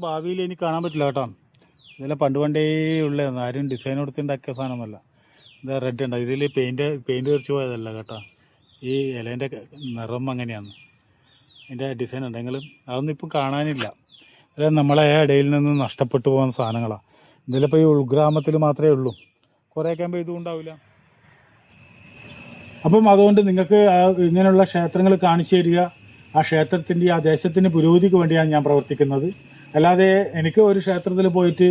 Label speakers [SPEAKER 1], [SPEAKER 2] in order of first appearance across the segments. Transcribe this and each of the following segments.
[SPEAKER 1] ഭാവിയിൽ ഇനി കാണാൻ പറ്റില്ല കേട്ടോ. ഇതെല്ലാം പണ്ട് പണ്ടേ ഉള്ളതാണ് ആരും ഡിസൈൻ കൊടുത്തുണ്ടാക്കിയ സാധനമൊന്നുമല്ല. ഇതാ റെഡ് ഉണ്ട്? ഇതിൽ പെയിന്റ് പെയിന്റ് കുറച്ച് പോയതല്ല കേട്ടോ. ഈ ഇലേന്റെ നിറം അങ്ങനെയാണ്. അതിന്റെ ഡിസൈൻ ഉണ്ടെങ്കിലും അതൊന്നും ഇപ്പം കാണാനില്ല. അല്ല നമ്മളെ ഇടയിൽ നിന്ന് നഷ്ടപ്പെട്ടു പോകുന്ന സാധനങ്ങളാണ് ഇതിലിപ്പോൾ ഈ ഉൾഗ്രാമത്തിൽ മാത്രമേ ഉള്ളൂ. കുറേ ആകുമ്പോൾ ഇതും അപ്പം അതുകൊണ്ട് നിങ്ങൾക്ക് ഇങ്ങനെയുള്ള ക്ഷേത്രങ്ങൾ കാണിച്ചു തരിക. ആ ക്ഷേത്രത്തിന്റെ ആ ദേശത്തിന്റെ പുരോഗതിക്ക് വേണ്ടിയാണ് ഞാൻ പ്രവർത്തിക്കുന്നത്. അല്ലാതെ എനിക്ക് ഒരു ക്ഷേത്രത്തിൽ പോയിട്ട്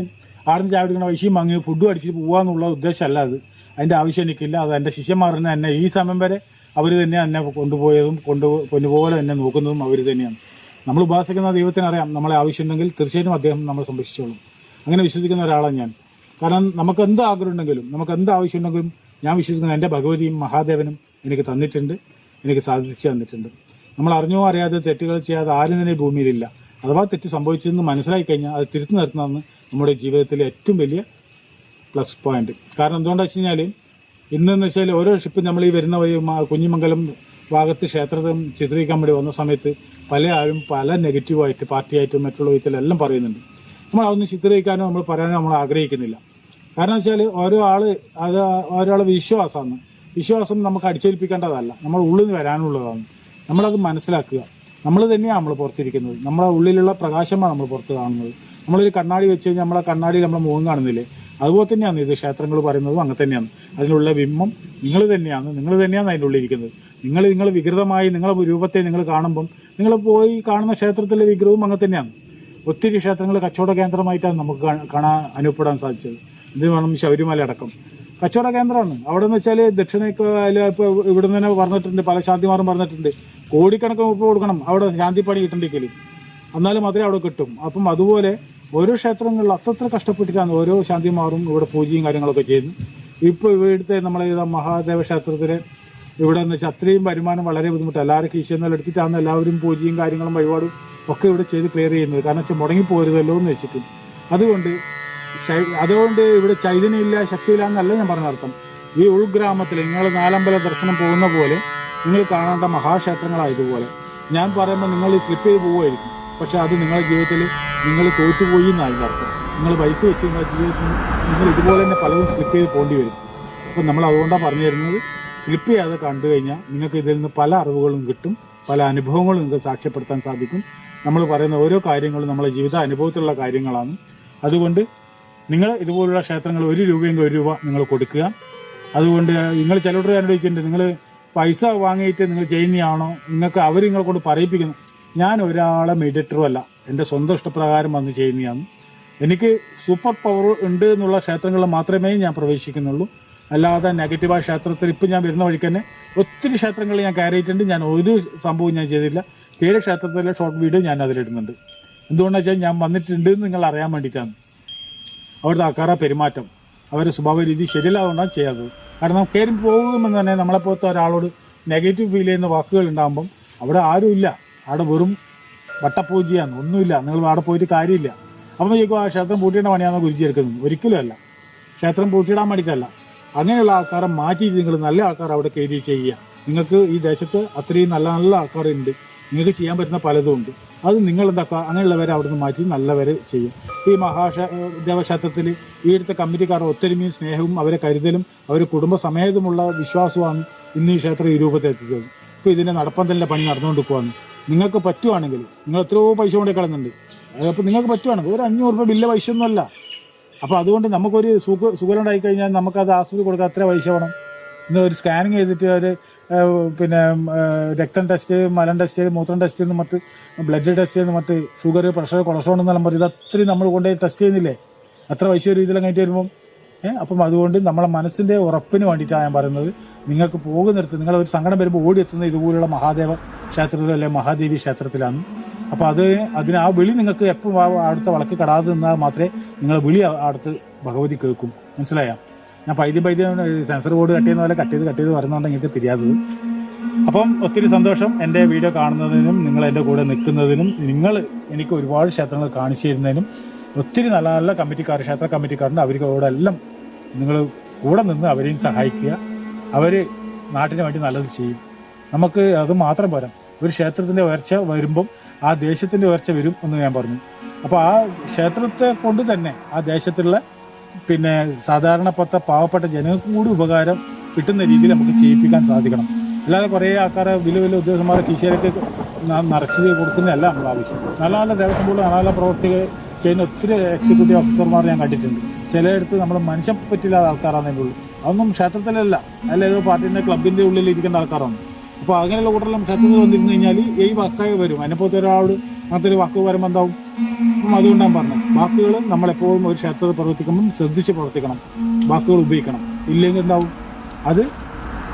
[SPEAKER 1] ആടുന്ന് ചാവിടിക്കണ വൈശി മങ്ങി ഫുഡ് അടിച്ചിട്ട് പോകാന്നുള്ള ഉദ്ദേശമല്ല അത്. അതിന്റെ ആവശ്യം എനിക്കില്ല. അത് എന്റെ ശിഷ്യന്മാർ തന്നെ എന്നെ ഈ സമയം വരെ അവർ തന്നെ എന്നെ കൊണ്ടുപോയതും കൊണ്ടു കൊണ്ടുപോലെ എന്നെ നോക്കുന്നതും അവർ തന്നെയാണ്. നമ്മൾ ഉപാസിക്കുന്ന ദൈവത്തിനറിയാം നമ്മളെ ആവശ്യമുണ്ടെങ്കിൽ തീർച്ചയായിട്ടും അദ്ദേഹം നമ്മളെ സംരക്ഷിച്ചോളും. അങ്ങനെ വിശ്വസിക്കുന്ന ഒരാളാണ് ഞാൻ. കാരണം നമുക്ക് എന്ത് ആഗ്രഹം ഉണ്ടെങ്കിലും നമുക്ക് എന്ത് ആവശ്യമുണ്ടെങ്കിലും ഞാൻ വിശ്വസിക്കുന്ന എന്റെ ഭഗവതിയും മഹാദേവനും എനിക്ക് തന്നിട്ടുണ്ട് എനിക്ക് സാധിച്ചു തന്നിട്ടുണ്ട്. നമ്മൾ അറിഞ്ഞോ അറിയാതെ തെറ്റുകൾ ചെയ്യാതെ ആരും തന്നെ ഭൂമിയിലില്ല അഥവാ തെറ്റ് സംഭവിച്ചതെന്ന് മനസ്സിലായി കഴിഞ്ഞാൽ അത് തിരുത്തി നിർത്തുന്നതാണ് നമ്മുടെ ജീവിതത്തിലെ ഏറ്റവും വലിയ പ്ലസ് പോയിന്റ് കാരണം എന്തുകൊണ്ടാണെന്ന് വെച്ച് കഴിഞ്ഞാൽ ഇന്നെന്ന് വെച്ചാൽ ഓരോ ഷിപ്പ് നമ്മൾ ഈ വരുന്ന വഴി കുഞ്ഞിമംഗലം ഭാഗത്ത് ക്ഷേത്രത്തെ ചിത്രീകരിക്കാൻ വേണ്ടി വന്ന സമയത്ത് പല ആളും പല നെഗറ്റീവായിട്ട് പാർട്ടിയായിട്ടും മറ്റുള്ള വിധത്തിലെല്ലാം പറയുന്നുണ്ട്. നമ്മൾ അതൊന്നും ചിത്രീകരിക്കാനോ നമ്മൾ പറയാനോ നമ്മൾ ആഗ്രഹിക്കുന്നില്ല. കാരണം വെച്ചാൽ ഓരോ ആൾ അത് ഒരാളെ വിശ്വാസമാണ്. വിശ്വാസം നമുക്ക് അടിച്ചേൽപ്പിക്കേണ്ടതല്ല. നമ്മൾ ഉള്ളിൽ നിന്ന് വരാനുള്ളതാണ്. നമ്മളത് മനസ്സിലാക്കുക. നമ്മൾ തന്നെയാണ് നമ്മൾ പുറത്തിരിക്കുന്നത്. നമ്മുടെ ഉള്ളിലുള്ള പ്രകാശമാണ് നമ്മൾ പുറത്ത് കാണുന്നത്. നമ്മളൊരു കണ്ണാടി വെച്ച് കഴിഞ്ഞാൽ നമ്മളെ കണ്ണാടിയിൽ നമ്മളെ മുഖം കാണുന്നില്ലേ? അതുപോലെ തന്നെയാണ് ഇത് ക്ഷേത്രങ്ങൾ പറയുന്നതും അങ്ങനെ തന്നെയാണ്. അതിനുള്ള ബിംബം നിങ്ങൾ തന്നെയാണ്. നിങ്ങൾ തന്നെയാണ് അതിന്റെ ഉള്ളിൽ ഇരിക്കുന്നത് നിങ്ങൾ നിങ്ങൾ വികൃതമായി നിങ്ങളുടെ രൂപത്തെ നിങ്ങൾ കാണുമ്പം നിങ്ങൾ പോയി കാണുന്ന ക്ഷേത്രത്തിലെ വിഗ്രഹവും അങ്ങനെ തന്നെയാണ്. ഒത്തിരി ക്ഷേത്രങ്ങൾ കച്ചവട കേന്ദ്രമായിട്ടാണ് നമുക്ക് കാണാൻ അനുഭവപ്പെടാൻ സാധിച്ചത്. ഇത് വേണം ശബരിമല അടക്കം. കച്ചവട കേന്ദ്രമാണ്. അവിടെ എന്ന് വെച്ചാൽ ദക്ഷിണയ്ക്ക് അതിൽ ഇപ്പോൾ ഇവിടെ തന്നെ പറഞ്ഞിട്ടുണ്ട് പല ശാന്തിമാരും പറഞ്ഞിട്ടുണ്ട്. കോടിക്കണക്കിന് ഉപ്പ് കൊടുക്കണം. അവിടെ ശാന്തിപ്പണി കിട്ടണ്ടെങ്കിൽ എന്നാലും മാത്രമേ അവിടെ കിട്ടും. അപ്പം അതുപോലെ ഓരോ ക്ഷേത്രങ്ങളിൽ അത്ര കഷ്ടപ്പെട്ടിട്ടാണ് ഓരോ ശാന്തിമാറും ഇവിടെ പൂജയും കാര്യങ്ങളൊക്കെ ചെയ്യുന്നു ഇപ്പോൾ ഇവിടുത്തെ നമ്മളെ മഹാദേവ ക്ഷേത്രത്തിൽ ഇവിടെ എന്ന് വെച്ചാൽ അത്രയും വരുമാനം വളരെ ബുദ്ധിമുട്ട്. എല്ലാവരും കീശെന്നെല്ലാം എടുത്തിട്ടാണ് എല്ലാവരും പൂജയും കാര്യങ്ങളും വഴിപാടും ഒക്കെ ഇവിടെ ചെയ്ത് ക്ലിയർ ചെയ്യുന്നത്. കാരണം വെച്ചാൽ മുടങ്ങിപ്പോരുതല്ലോ എന്ന് വെച്ചിട്ട്. അതുകൊണ്ട് അതുകൊണ്ട് ഇവിടെ ചൈതന്യമില്ല ശക്തിയില്ല എന്നല്ല ഞാൻ പറഞ്ഞ അർത്ഥം. ഈ ഉൾഗ്രാമത്തിൽ നിങ്ങൾ നാലമ്പല ദർശനം പോകുന്ന പോലെ നിങ്ങൾ കാണേണ്ട മഹാക്ഷേത്രങ്ങളായതുപോലെ. ഞാൻ പറയുമ്പോൾ നിങ്ങൾ സ്ലിപ്പ് ചെയ്ത് പോവുമായിരിക്കും പക്ഷെ അത് നിങ്ങളുടെ ജീവിതത്തിൽ നിങ്ങൾ തോറ്റുപോയി അതിന്റെ അർത്ഥം. നിങ്ങൾ ബൈക്ക് വെച്ച് നിങ്ങളുടെ ജീവിതത്തിൽ നിങ്ങൾ ഇതുപോലെ തന്നെ പലതും സ്ലിപ്പ് ചെയ്ത് പോകേണ്ടി വരും. അപ്പം നമ്മൾ അതുകൊണ്ടാണ് പറഞ്ഞു തരുന്നത് സ്ലിപ്പ് ചെയ്യാതെ കണ്ടു കഴിഞ്ഞാൽ നിങ്ങൾക്ക് ഇതിൽ നിന്ന് പല അറിവുകളും കിട്ടും പല അനുഭവങ്ങളും നിങ്ങൾക്ക് സാക്ഷ്യപ്പെടുത്താൻ സാധിക്കും. നമ്മൾ പറയുന്ന ഓരോ കാര്യങ്ങളും നമ്മളെ ജീവിത അനുഭവത്തിലുള്ള കാര്യങ്ങളാണ്. അതുകൊണ്ട് നിങ്ങൾ ഇതുപോലുള്ള ക്ഷേത്രങ്ങൾ ഒരു രൂപയെങ്കിൽ ഒരു രൂപ നിങ്ങൾ കൊടുക്കുക. അതുകൊണ്ട് നിങ്ങൾ ചിലരോട് അനുഭവിച്ചിട്ടുണ്ട് നിങ്ങൾ പൈസ വാങ്ങിയിട്ട് നിങ്ങൾ ചെയ്യുന്നതാണോ നിങ്ങൾക്ക് അവർ നിങ്ങളെ കൊണ്ട് പറയിപ്പിക്കുന്നു. ഞാൻ ഒരാളെ മെഡിറ്ററും അല്ല. എന്റെ സ്വന്തം ഇഷ്ടപ്രകാരം വന്ന് ചെയ്യുന്നതാണ്. എനിക്ക് സൂപ്പർ പവർ ഉണ്ട് എന്നുള്ള ക്ഷേത്രങ്ങളിൽ മാത്രമേ ഞാൻ പ്രവേശിക്കുന്നുള്ളൂ. അല്ലാതെ നെഗറ്റീവായ ക്ഷേത്രത്തിൽ ഇപ്പം ഞാൻ വരുന്ന വഴിക്ക് തന്നെ ഒത്തിരി ക്ഷേത്രങ്ങളിൽ ഞാൻ കയറിയിട്ടുണ്ട്. ഞാൻ ഒരു സംഭവം ഞാൻ ചെയ്തിട്ടില്ല. തീരെ ക്ഷേത്രത്തിലെ ഷോർട്ട് വീഡിയോ ഞാൻ അതിലിടുന്നുണ്ട്. എന്തുകൊണ്ടാണെന്ന് വെച്ചാൽ ഞാൻ വന്നിട്ടുണ്ട് എന്ന് നിങ്ങൾ അറിയാൻ വേണ്ടിയിട്ടാണ്. അവിടുത്തെ ആൾക്കാരെ പെരുമാറ്റം. അവരുടെ സ്വഭാവ രീതി ശരിയല്ലാതുകൊണ്ടാണ് ചെയ്യാത്തത്. കാരണം കയറി പോകുമെന്ന് തന്നെ നമ്മളെപ്പോലത്തെ ഒരാളോട് നെഗറ്റീവ് ഫീൽ ചെയ്യുന്ന വാക്കുകൾ ഉണ്ടാകുമ്പം അവിടെ ആരും ഇല്ല. അവിടെ വെറും വട്ടപ്പൂജയാണ്. ഒന്നുമില്ല. നിങ്ങൾ അവിടെ പോയിട്ട് കാര്യമില്ല. അപ്പം ചോദിക്കും ആ ക്ഷേത്രം പൂട്ടിയുടെ പണിയാണോ? ഗുരുജി എടുക്കുന്നത് ഒരിക്കലുമല്ല ക്ഷേത്രം പൂട്ടിയിടാൻ വേണ്ടിയിട്ടല്ല. അങ്ങനെയുള്ള ആൾക്കാരെ മാറ്റി നിങ്ങൾ നല്ല ആൾക്കാർ അവിടെ കയറി ചെയ്യുക. നിങ്ങൾക്ക് ഈ ദേശത്ത് അത്രയും നല്ല നല്ല ആൾക്കാരുണ്ട്. നിങ്ങൾക്ക് ചെയ്യാൻ പറ്റുന്ന പലതും ഉണ്ട്. അത് നിങ്ങൾ എന്താക്കുക അങ്ങനെയുള്ളവരെ നിന്ന് മാറ്റി നല്ലവരെ ചെയ്യും. ഈ മഹാക്ഷ ദേവക്ഷേത്രത്തിൽ ഈ അടുത്ത കമ്മിറ്റിക്കാരുടെ ഒത്തൊരുമയും സ്നേഹവും അവരെ കരുതലും അവർ കുടുംബസമേതമുള്ള വിശ്വാസമാണ് ഇന്ന് ഈ ക്ഷേത്രം ഈ രൂപത്തിൽ എത്തിച്ചത്. ഇപ്പോൾ ഇതിന്റെ നടപ്പന്തലിന്റെ പണി നടന്നുകൊണ്ട് പോകുന്നു നിങ്ങൾക്ക് പറ്റുവാണെങ്കിൽ നിങ്ങൾ എത്രയോ പൈസ കൊണ്ടേ കിടന്നുണ്ട്. അപ്പോൾ നിങ്ങൾക്ക് പറ്റുവാണെങ്കിൽ ഒരു അഞ്ഞൂറ് രൂപ വലിയ പൈസ ഒന്നുമല്ല അപ്പോൾ അതുകൊണ്ട് നമുക്കൊരു സുഖ സുഖം ഉണ്ടായി കഴിഞ്ഞാൽ നമുക്കത് ആസ്വദിച്ച് കൊടുക്കാൻ അത്ര പൈസ വേണം? ഇന്ന് ഒരു സ്കാനിങ് ചെയ്തിട്ട് ഏഹ്, പിന്നെ രക്തം ടെസ്റ്റ് മലം ടെസ്റ്റ് മൂത്രം ടെസ്റ്റ് എന്ന് മറ്റ് ബ്ലഡ് ടെസ്റ്റ് എന്ന് മറ്റ് ഷുഗർ പ്രഷർ കൊളസ്ട്രോൾ എന്നെല്ലാം പറയും ഇത് അത്രയും നമ്മൾ കൊണ്ടുപോയി ടെസ്റ്റ് ചെയ്യുന്നില്ലേ? അത്ര വൈശ്യ രീതിയിലും കഴിഞ്ഞിട്ട് വരുമ്പം ഏഹ് അപ്പം അതുകൊണ്ട് നമ്മളെ മനസ്സിന്റെ ഉറപ്പിന് വേണ്ടിയിട്ടാണ് ഞാൻ പറയുന്നത്. നിങ്ങൾക്ക് പോകുന്നിടത്ത് നിങ്ങൾ ഒരു സങ്കടം വരുമ്പോൾ ഓടിയെത്തുന്ന ഇതുപോലുള്ള മഹാദേവ ക്ഷേത്രത്തിലോ അല്ലെങ്കിൽ മഹാദേവി ക്ഷേത്രത്തിലാണ്. അപ്പോൾ അത് അതിന് ആ വിളി നിങ്ങൾക്ക് എപ്പോൾ അടുത്ത വളക്കി കടാതെ നിന്നാൽ മാത്രമേ നിങ്ങൾ വിളി അവിടുത്തെ ഭഗവതി കേൾക്കും. മനസ്സിലായോ? ഞാൻ പൈതി പൈതി സെൻസർ ബോർഡ് കട്ട് ചെയ്യുന്ന പോലെ കട്ട് ചെയ്ത് കട്ട് ചെയ്ത് വരുന്നതുകൊണ്ട് നിങ്ങൾക്ക് തിരിയാത്തത്. അപ്പം ഒത്തിരി സന്തോഷം എന്റെ വീഡിയോ കാണുന്നതിനും നിങ്ങൾ എന്റെ കൂടെ നിൽക്കുന്നതിനും നിങ്ങൾ എനിക്ക് ഒരുപാട് ക്ഷേത്രങ്ങൾ കാണിച്ചു തരുന്നതിനും ഒത്തിരി നല്ല നല്ല കമ്മിറ്റിക്കാർ ക്ഷേത്ര കമ്മിറ്റിക്കാരുണ്ട്. അവർക്ക് എല്ലാം നിങ്ങൾ കൂടെ നിന്ന് അവരെയും സഹായിക്കുക. അവർ നാട്ടിന് വേണ്ടി നല്ലത് ചെയ്യും. നമുക്ക് അത് മാത്രം പോരാ. ഒരു ക്ഷേത്രത്തിന്റെ ഉയർച്ച വരുമ്പം ആ ദേശത്തിന്റെ ഉയർച്ച വരും എന്ന് ഞാൻ പറഞ്ഞു. അപ്പോൾ ആ ക്ഷേത്രത്തെ കൊണ്ട് തന്നെ ആ ദേശത്തുള്ള പിന്നെ സാധാരണപ്പെട്ട പാവപ്പെട്ട ജനങ്ങൾക്കും കൂടി ഉപകാരം കിട്ടുന്ന രീതിയിൽ നമുക്ക് ചെയ്യിപ്പിക്കാൻ സാധിക്കണം. അല്ലാതെ കുറേ ആൾക്കാരെ വലിയ വലിയ ഉദ്യോഗസ്ഥന്മാരെ കീശയിലേക്ക് നിറച്ച് കൊടുക്കുന്നതല്ല നമ്മൾ ആവശ്യം. നല്ല നല്ല ദേവസ്വം ബോർഡ് നല്ല നല്ല പ്രവർത്തികൾ ചെയ്യുന്ന ഒത്തിരി എക്സിക്യൂട്ടീവ് ഓഫീസർമാർ ഞാൻ കണ്ടിട്ടുണ്ട്. ചിലയിടത്ത് നമ്മൾ മനുഷ്യൻ പറ്റില്ലാത്ത ആൾക്കാരാണെന്നേ ഉള്ളൂ. അതൊന്നും ക്ഷേത്രത്തിലല്ല. അല്ല ഏതോ പാർട്ടിന്റെ ക്ലബിന്റെ ഉള്ളിൽ ഇരിക്കേണ്ട ആൾക്കാരാണ്. അപ്പോൾ അങ്ങനെയുള്ള കൂട്ടരെല്ലാം ക്ഷേത്രത്തിൽ വന്നിരുന്നു കഴിഞ്ഞാൽ ഈ വാക്കായി വരും. അതിനെപ്പോലത്തെ ഒരാളോട് അങ്ങനത്തെ ഒരു വാക്ക് വരുമ്പോൾ എന്താവും? അതുകൊണ്ട് ഞാൻ പറഞ്ഞു വാക്കുകൾ നമ്മളെപ്പോഴും ഒരു ക്ഷേത്രത്തിൽ പ്രവർത്തിക്കുമ്പം ശ്രദ്ധിച്ച് പ്രവർത്തിക്കണം. വാക്കുകൾ ഉപയോഗിക്കണം. ഇല്ലെങ്കിൽ ഉണ്ടാവും അത്